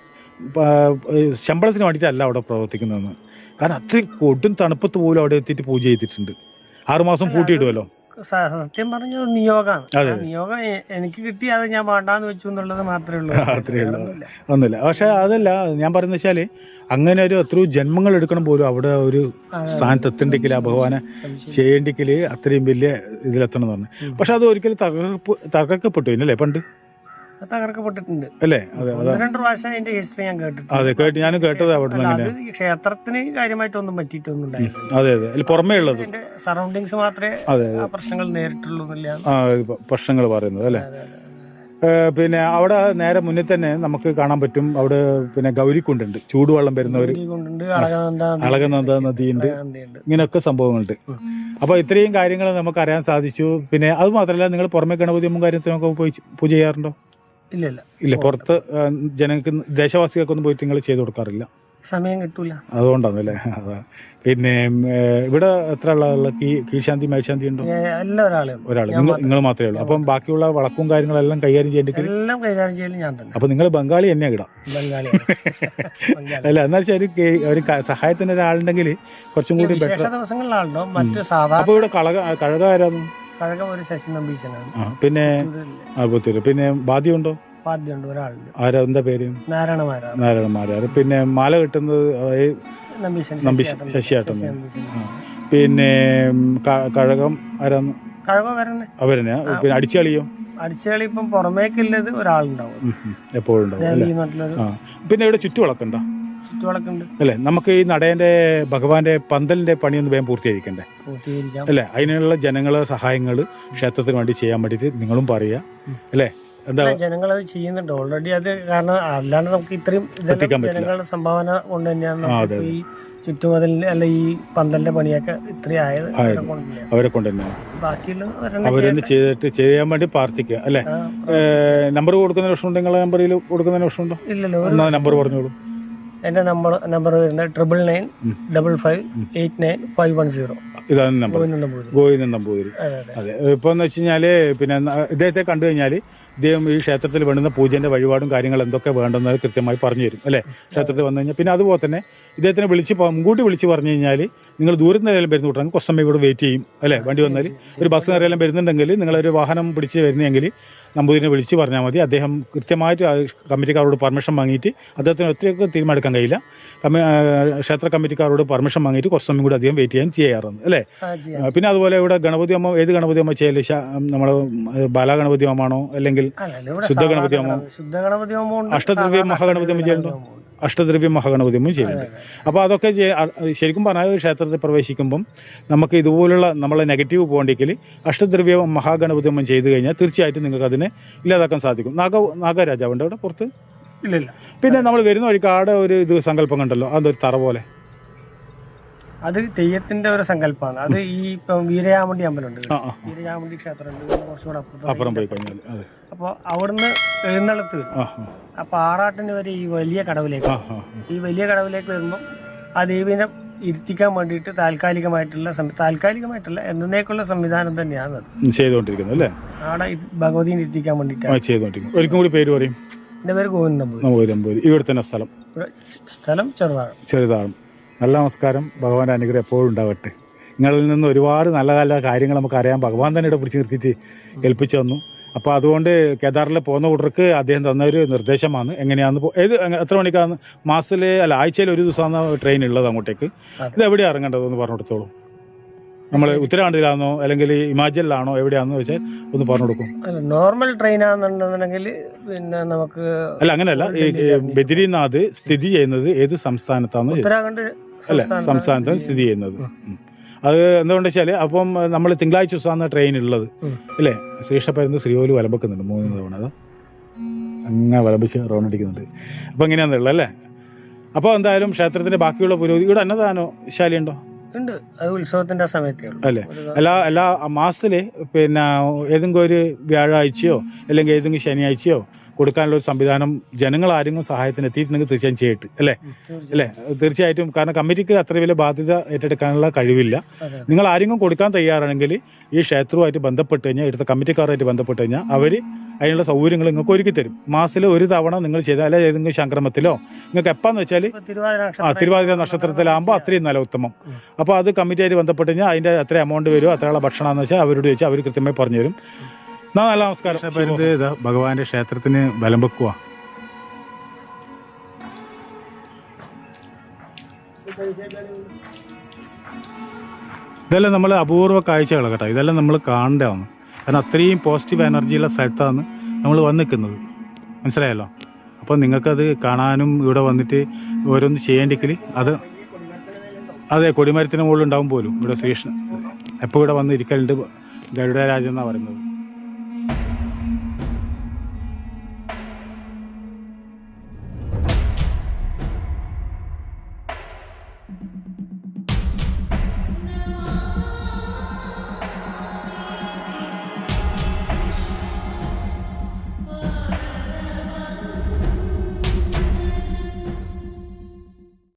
[SPEAKER 1] ശമ്പളത്തിന് വേണ്ടിയിട്ടല്ല അവിടെ പ്രവർത്തിക്കുന്നതെന്ന്. കാരണം അത്രയും കൊടും തണുപ്പത്ത് പോലും അവിടെ എത്തിയിട്ട് പൂജ ചെയ്തിട്ടുണ്ട്. ആറുമാസം പൂട്ടിയിടുമല്ലോ
[SPEAKER 2] സ- സത്യം പറഞ്ഞത് നിയോഗമാണ് നിയോഗം എനിക്ക് കിട്ടി അത് ഞാൻ വേണ്ടാന്ന് വെച്ചു എന്നുള്ളത് മാത്രമേ ഉള്ളൂ.
[SPEAKER 1] ഒന്നുമില്ല. പക്ഷെ അതല്ല ഞാൻ പറയുന്നത് വെച്ചാൽ അങ്ങനെ ഒരു എത്രയോ ജന്മങ്ങൾ എടുക്കണം പോലും അവിടെ ഒരു സ്ഥാനത്ത് എത്തണ്ടെങ്കിൽ ആ ഭഗവാനെ ചെയ്യേണ്ടെങ്കിൽ അത്രയും വലിയ ഇതിലെത്തണം എന്ന് പറഞ്ഞു. പക്ഷെ അത് ഒരിക്കലും തകർപ്പ് തകർക്കപ്പെട്ടു അല്ലേ പണ്ട്?
[SPEAKER 2] തകർക്കപ്പെട്ടിട്ടുണ്ട്.
[SPEAKER 1] അല്ലേ? അതെ
[SPEAKER 2] അതെ. രണ്ട് പ്രാവശ്യം അതിന്റെ ഹിസ്റ്ററി ഞാൻ കേട്ടിട്ടുണ്ട്.
[SPEAKER 1] അതെ കേട്ട് ഞാനും കേട്ടത് അവിടെ നിന്ന് അങ്ങനെ
[SPEAKER 2] അത് ഈ ക്ഷേത്രത്തിന് കാര്യമായിട്ടൊന്നും പറ്റിയിട്ടൊന്നും ഉണ്ടായില്ല
[SPEAKER 1] അതെ അതെ. അതിൽ പുറമേ ഉള്ളത്.
[SPEAKER 2] അതിന്റെ സറൗണ്ടിങ്സ് മാത്രമേ
[SPEAKER 1] അതെ
[SPEAKER 2] ആ പ്രശ്നങ്ങൾ നേരിട്ടുള്ളൂ എന്നില്ല
[SPEAKER 1] ആ പ്രശ്നങ്ങൾ പറയുന്നത് അല്ലേ? ഏ, പിന്നെ അവിടെ നേരെ മുന്നിൽ തന്നെ നമുക്ക് കാണാൻ പറ്റും. അവിടെ പിന്നെ ഗൗരിക്കുണ്ടുണ്ട്. ചൂടുവെള്ളം വരുന്നവർ
[SPEAKER 2] കൊണ്ടുണ്ട് അളകാനന്ദ
[SPEAKER 1] അളകനന്ദ നദിയുണ്ട്.
[SPEAKER 2] ഉണ്ട്.
[SPEAKER 1] ഇങ്ങനെയൊക്കെ സംഭവങ്ങളുണ്ട്. അപ്പോൾ ഇത്രയും കാര്യങ്ങൾ നമുക്ക് അറിയാൻ സാധിച്ചു. പിന്നെ അത് മാത്രമല്ല നിങ്ങൾ പുറമെ ഗണപതി അമ്മ കാര്യത്തിനൊക്കെ പോയി പൂജ ചെയ്യാറുണ്ടോ?
[SPEAKER 2] ഇല്ല ഇല്ല
[SPEAKER 1] ഇല്ല പുറത്ത് ജനങ്ങൾക്ക് ദേശവാസികൾക്കൊന്നും പോയിട്ട് നിങ്ങൾ ചെയ്തു കൊടുക്കാറില്ല.
[SPEAKER 2] സമയം കിട്ടൂല.
[SPEAKER 1] അതുകൊണ്ടാണല്ലേ അതാ. പിന്നെ ഇവിടെ എത്ര ആളുള്ള കീഴ്ശാന്തി മേൽശാന്തി ഉണ്ടോ?
[SPEAKER 2] എല്ലാ ഒരാളെ
[SPEAKER 1] ഒരാൾ നിങ്ങൾ മാത്രമേ ഉള്ളൂ. അപ്പം ബാക്കിയുള്ള വളക്കും കാര്യങ്ങളെല്ലാം കൈകാര്യം ചെയ്യേണ്ടി
[SPEAKER 2] എല്ലാം കൈകാര്യം ചെയ്യലും ഞാൻ തന്നെ.
[SPEAKER 1] അപ്പൊ നിങ്ങൾ ബംഗാളി തന്നെ കിടാ
[SPEAKER 2] ബംഗാളി
[SPEAKER 1] അല്ല എന്നാ ശരി ഒരു സഹായത്തിന് ഒരാളുണ്ടെങ്കിൽ കുറച്ചും കൂടി ബെറ്റർ.
[SPEAKER 2] ദിവസങ്ങളിലാണോ മറ്റ് സാധാരണ
[SPEAKER 1] അപ്പൊ ഇവിടെ കഴക കഴക ആരാന്നു?
[SPEAKER 2] കഴകം ഒരു ശശി നമ്പീശനാണ്.
[SPEAKER 1] പിന്നെ പുത്തൂര് പിന്നെ ബാധ്യമുണ്ടോ
[SPEAKER 2] ബാധ്യമുണ്ട് ഒരാളുണ്ട്.
[SPEAKER 1] ആരാ എന്താ പേര്?
[SPEAKER 2] നാരായണമാരാണ്.
[SPEAKER 1] നാരായണന്മാരാര് പിന്നെ മാല കിട്ടുന്നത്
[SPEAKER 2] നമ്പീശൻ
[SPEAKER 1] നമ്പി
[SPEAKER 2] ശശിയേട്ടൻ.
[SPEAKER 1] പിന്നെ കഴകം ആരാന്ന്
[SPEAKER 2] കഴകം വരണേ
[SPEAKER 1] അവരെന്നെ പിന്നെ അടിച്ചളിയോ
[SPEAKER 2] അടിച്ചുകളി ഇപ്പം പുറമേക്കുള്ളത് ഒരാളുണ്ടാവും.
[SPEAKER 1] എപ്പോഴും ഉണ്ടാവും പിന്നെ ഇവിടെ ചുറ്റുവിളക്കുണ്ടോ?
[SPEAKER 2] ചുറ്റുവിളക്കുണ്ട്.
[SPEAKER 1] അല്ലേ? നമുക്ക് ഈ നടേന്റെ ഭഗവാന്റെ പന്തലിന്റെ പണിയൊന്ന് വേഗം പൂർത്തീകരിക്കണ്ടേ?
[SPEAKER 2] പൂർത്തീകരിക്കാം.
[SPEAKER 1] അല്ലേ? അതിനുള്ള ജനങ്ങളെ സഹായങ്ങൾ ക്ഷേത്രത്തിന് വേണ്ടി ചെയ്യാൻ വേണ്ടിയിട്ട് നിങ്ങളും പറയുക. അല്ലേ? എന്താ?
[SPEAKER 2] ജനങ്ങൾ അത് ചെയ്യുന്നുണ്ട്. ഓൾറെഡി അത് കാരണം അല്ലാണ്ട് നമുക്ക് ഇത്രയും. ജനങ്ങളുടെ സംഭാവന കൊണ്ട് തന്നെയാണ് ഈ ചുറ്റുമതിൽ അല്ല ഈ പന്തലിന്റെ പണിയൊക്കെ ഇത്രയും ആയത്. അവരെ കൊണ്ട് തന്നെയാണ്.
[SPEAKER 1] അവരെ
[SPEAKER 2] ബാക്കിയുള്ള ഒരെണ്ണം
[SPEAKER 1] ചെയ്തിട്ട് ചെയ്യാൻ വേണ്ടി പ്രാർത്ഥിക്കുക. അല്ലേ? നമ്പർ കൊടുക്കുന്ന പ്രശ്നമുണ്ടോ? നിങ്ങളെ നമ്പറിൽ കൊടുക്കുന്ന പ്രശ്നമുണ്ടോ?
[SPEAKER 2] ഇല്ലല്ലോ
[SPEAKER 1] നമ്പർ പറഞ്ഞോളൂ.
[SPEAKER 2] എന്റെ നമ്പർ നമ്പർ വരുന്നത് triple nine double five eight nine five one zero
[SPEAKER 1] ഇതാണ് നമ്പർ ഗോവിന്ദൻ നമ്പൂതിരി.
[SPEAKER 2] അതെ
[SPEAKER 1] ഇപ്പൊ എന്ന് വെച്ച് കഴിഞ്ഞാൽ പിന്നെ ഇദ്ദേഹത്തെ കണ്ടു കഴിഞ്ഞാൽ ഇദ്ദേഹം ഈ ക്ഷേത്രത്തിൽ വേണ്ടുന്ന പൂജന്റെ വഴിപാടും കാര്യങ്ങൾ എന്തൊക്കെ വേണ്ടെന്ന് കൃത്യമായി പറഞ്ഞു തരും അല്ലേ? ക്ഷേത്രത്തിൽ വന്നു കഴിഞ്ഞാൽ പിന്നെ അതുപോലെ തന്നെ ഇദ്ദേഹത്തിനെ വിളിച്ച് മുൻകൂട്ടി വിളിച്ച് പറഞ്ഞു കഴിഞ്ഞാൽ നിങ്ങൾ ദൂരത്ത് നിന്നെല്ലാം വരുന്ന കൂട്ടാണെങ്കിൽ കുറച്ച് സമയം ഇവിടെ വെയിറ്റ് ചെയ്യും അല്ലേ? വണ്ടി വന്നാൽ ഒരു ബസ് കയറിയെല്ലാം വരുന്നുണ്ടെങ്കിൽ നിങ്ങളൊരു വാഹനം പിടിച്ച് വരുന്നെങ്കിൽ നമ്പൂതിരിനെ വിളിച്ച് പറഞ്ഞാൽ മതി. അദ്ദേഹം കൃത്യമായിട്ട് ആ കമ്മിറ്റിക്കാരോട് പെർമിഷൻ വാങ്ങിയിട്ട് അദ്ദേഹത്തിന് ഒത്തിരിയൊക്കെ തീരുമാനമെടുക്കാൻ കഴിയില്ല. കമ്മി ക്ഷേത്ര കമ്മിറ്റിക്കാരോട് പെർമിഷൻ വാങ്ങിയിട്ട് കുറച്ച് സമയം കൂടി അധികം വെയിറ്റ് ചെയ്യാൻ ചെയ്യാറുണ്ട് അല്ലേ? പിന്നെ അതുപോലെ ഇവിടെ ഗണപതി അമ്മ ഏത് ഗണപതി അമ്മ ചെയ്യൽ? നമ്മൾ ബാലഗണപതി അമ്മാണോ അല്ലെങ്കിൽ ശുദ്ധ ഗണപതി
[SPEAKER 2] അമ്മ
[SPEAKER 1] അഷ്ടദ്രവ്യ മഹാഗണപതി അമ്മ ചെയ്യുന്നുണ്ടോ. അഷ്ടദ്രവ്യ മഹാഗണപതിയും ചെയ്യുന്നുണ്ട് അപ്പോൾ അതൊക്കെ ശരിക്കും പറഞ്ഞാൽ ഒരു ക്ഷേത്രത്തിൽ പ്രവേശിക്കുമ്പം നമുക്ക് ഇതുപോലുള്ള നമ്മളെ നെഗറ്റീവ് പോകണ്ടെങ്കിൽ അഷ്ടദ്രവ്യ മഹാഗണപതിയമ്മം ചെയ്തു കഴിഞ്ഞാൽ തീർച്ചയായിട്ടും നിങ്ങൾക്ക് അതിനെ ഇല്ലാതാക്കാൻ സാധിക്കും. നാഗ നാഗരാജാവുണ്ട് അവിടെ പുറത്ത്.
[SPEAKER 2] ഇല്ല
[SPEAKER 1] പിന്നെ നമ്മൾ വരുന്ന വഴിക്ക് ആടെ ഒരു ഇത് സങ്കല്പം കണ്ടല്ലോ. അതൊരു തറ പോലെ.
[SPEAKER 2] അത് തെയ്യത്തിന്റെ ഒരു സങ്കല്പമാണ് അത് ഈ ഇപ്പം വീരയാമുണ്ടി അമ്പലമുണ്ട് വീരയാമുണ്ടി ക്ഷേത്രമുണ്ട്. കുറച്ചുകൂടെ
[SPEAKER 1] അപ്പുറം പോയി കഴിഞ്ഞാൽ
[SPEAKER 2] അപ്പോൾ അവിടുന്ന് എഴുന്നള്ളത്ത് വരും.
[SPEAKER 1] ആ ആ.
[SPEAKER 2] അപ്പൊ ആറാട്ടിന് വരെ ഈ വലിയ കടവിലേക്ക് ഈ വലിയ കടവിലേക്ക് വരുമ്പോൾ ആ ദേവീനെ ഇരുത്തിക്കാൻ വേണ്ടിയിട്ട് താൽക്കാലികമായിട്ടുള്ള താൽക്കാലികമായിട്ടുള്ള എന്നേക്കുള്ള സംവിധാനം തന്നെയാണ് അത്.
[SPEAKER 1] ഉം, ചെയ്തുകൊണ്ടിരിക്കുന്നു അല്ലേ?
[SPEAKER 2] അവിടെ ഭഗവതിയെ ഭഗവതിനെ ഇരുത്തിക്കാൻ വേണ്ടിയിട്ടാണ്.
[SPEAKER 1] ഒരിക്കലും കൂടി പേര് പറയും.
[SPEAKER 2] എന്റെ പേര് ഗോവിന്ദ
[SPEAKER 1] നമ്പൂരി ഇവിടെ തന്നെ സ്ഥലം.
[SPEAKER 2] സ്ഥലം ചെറുതാണ്
[SPEAKER 1] ചെറുതാണ് നല്ല നമസ്കാരം. ഭഗവാന്റെ അനുഗ്രഹം എപ്പോഴും ഉണ്ടാവട്ടെ. നിങ്ങളിൽ നിന്ന് ഒരുപാട് നല്ല നല്ല കാര്യങ്ങൾ നമുക്ക് അറിയാം ഭഗവാൻ തന്നെ ഇവിടെ പിടിച്ച് നിർത്തിയിട്ട് ഏൽപ്പിച്ചു തന്നു. അപ്പോൾ അതുകൊണ്ട് കേദാറിൽ പോകുന്ന കൂട്ടർക്ക് അദ്ദേഹം തന്ന ഒരു നിർദ്ദേശമാണ്. എങ്ങനെയാന്ന് പോ- ഏത് എത്ര മണിക്കാണ് മാസത്തിൽ അല്ല ആഴ്ചയിൽ ഒരു ദിവസമാണ് ട്രെയിൻ ഉള്ളത് അങ്ങോട്ടേക്ക്. ഇത് എവിടെയാണ് ഇറങ്ങേണ്ടതെന്ന് പറഞ്ഞു കൊടുത്തോളൂ. നമ്മൾ ഉത്തരാഖണ്ഡിലാണോ അല്ലെങ്കിൽ ഹിമാചലിലാണോ എവിടെയാണെന്ന് വെച്ചാൽ ഒന്ന് പറഞ്ഞു കൊടുക്കും.
[SPEAKER 2] അല്ല നോർമൽ ട്രെയിനാണെന്നുണ്ടെങ്കിൽ പിന്നെ നമുക്ക്
[SPEAKER 1] അല്ല അങ്ങനെയല്ല. ഈ ബദ്രീനാഥ് സ്ഥിതി ചെയ്യുന്നത് ഏത് സംസ്ഥാനത്താണെന്ന് ചോദിച്ചത്.
[SPEAKER 2] ഉത്തരാഖണ്ഡ്
[SPEAKER 1] അല്ല
[SPEAKER 2] സംസ്ഥാനത്താണ്
[SPEAKER 1] സംസ്ഥാനത്ത് സ്ഥിതി ചെയ്യുന്നത്. അത് എന്തുകൊണ്ട് വെച്ചാൽ അപ്പം നമ്മൾ തിങ്കളാഴ്ച ദിവസമാണ് ട്രെയിൻ ഉള്ളത്. അല്ലേ? ശ്രീകൃഷ്ണപ്പരുന്ന് ശ്രീകോൽ വലമ്പക്കുന്നുണ്ട് മൂന്ന് തവണ. അത് അങ്ങനെ വലമ്പിച്ച് റൗണ്ട് അടിക്കുന്നുണ്ട് അപ്പം എങ്ങനെയാണെന്നുള്ളത് അല്ലേ? അപ്പോൾ എന്തായാലും ക്ഷേത്രത്തിന്റെ ബാക്കിയുള്ള പുരോഗതി ഇവിടെ അന്നദാനോ ശാലയുണ്ടോ?
[SPEAKER 2] ഉണ്ട്. അത് ഉത്സവത്തിന്റെ സമയത്തേ ഉള്ളൂ.
[SPEAKER 1] അല്ലേ? എല്ലാ എല്ലാ മാസത്തിൽ പിന്നെ ഏതെങ്കിലും ഒരു വ്യാഴാഴ്ചയോ അല്ലെങ്കിൽ ഏതെങ്കിലും ശനിയാഴ്ചയോ കൊടുക്കാനുള്ള ഒരു സംവിധാനം ജനങ്ങൾ ആരെങ്കിലും സഹായത്തിന് എത്തിയിട്ടുണ്ടെങ്കിൽ തീർച്ചയായും ചെയ്യട്ട് അല്ലേ? അല്ലേ? തീർച്ചയായിട്ടും കാരണം കമ്മിറ്റിക്ക് അത്ര വലിയ ബാധ്യത ഏറ്റെടുക്കാനുള്ള കഴിവില്ല. നിങ്ങൾ ആരെങ്കിലും കൊടുക്കാൻ തയ്യാറാണെങ്കിൽ ഈ ക്ഷേത്രവുമായിട്ട് ബന്ധപ്പെട്ട് കഴിഞ്ഞാൽ ഇവിടുത്തെ കമ്മിറ്റിക്കാരുമായിട്ട് ബന്ധപ്പെട്ട് കഴിഞ്ഞാൽ അവർ അതിനുള്ള സൗകര്യങ്ങൾ നിങ്ങൾക്ക് ഒരുക്കി തരും. മാസത്തിൽ ഒരു തവണ നിങ്ങൾ ചെയ്താൽ അല്ലെങ്കിൽ ഏതെങ്കിലും സംക്രമത്തിലോ നിങ്ങൾക്ക് എപ്പാന്ന് വെച്ചാൽ ആ തിരുവാതിര നക്ഷത്രത്തിലാകുമ്പോൾ അത്രയും നല്ല ഉത്തമം അപ്പോൾ അത് കമ്മിറ്റിയായിട്ട് ബന്ധപ്പെട്ട് കഴിഞ്ഞാൽ അതിന്റെ എത്ര എമൗണ്ട് വരുമോ അത്രയുള്ള ഭക്ഷണമെന്ന് വെച്ചാൽ അവരോട് ചോദിച്ചാൽ അവർ കൃത്യമായി പറഞ്ഞു തരും. നല്ല നമസ്കാരം. ഭഗവാന്റെ ക്ഷേത്രത്തിന് ബലം വെക്കുക ഇതെല്ലാം നമ്മൾ അപൂർവ കാഴ്ചകൾ കേട്ടോ. ഇതെല്ലാം നമ്മൾ കാണേണ്ടതാണ്. കാരണം അത്രയും പോസിറ്റീവ് എനർജിയുള്ള സ്ഥലത്താണ് നമ്മൾ വന്ന് നിൽക്കുന്നത് മനസ്സിലായല്ലോ? അപ്പോൾ നിങ്ങൾക്കത് കാണാനും ഇവിടെ വന്നിട്ട് ഓരോന്ന് ചെയ്യേണ്ടെങ്കിൽ അത് അതെ കൊടിമരത്തിന് മുകളിൽ ഉണ്ടാവും പോലും ഇവിടെ ശ്രീകൃഷ്ണൻ. എപ്പോൾ ഇവിടെ വന്ന് ഇരിക്കലുണ്ട് ഗരുഡരാജെന്നാണ് പറയുന്നത്.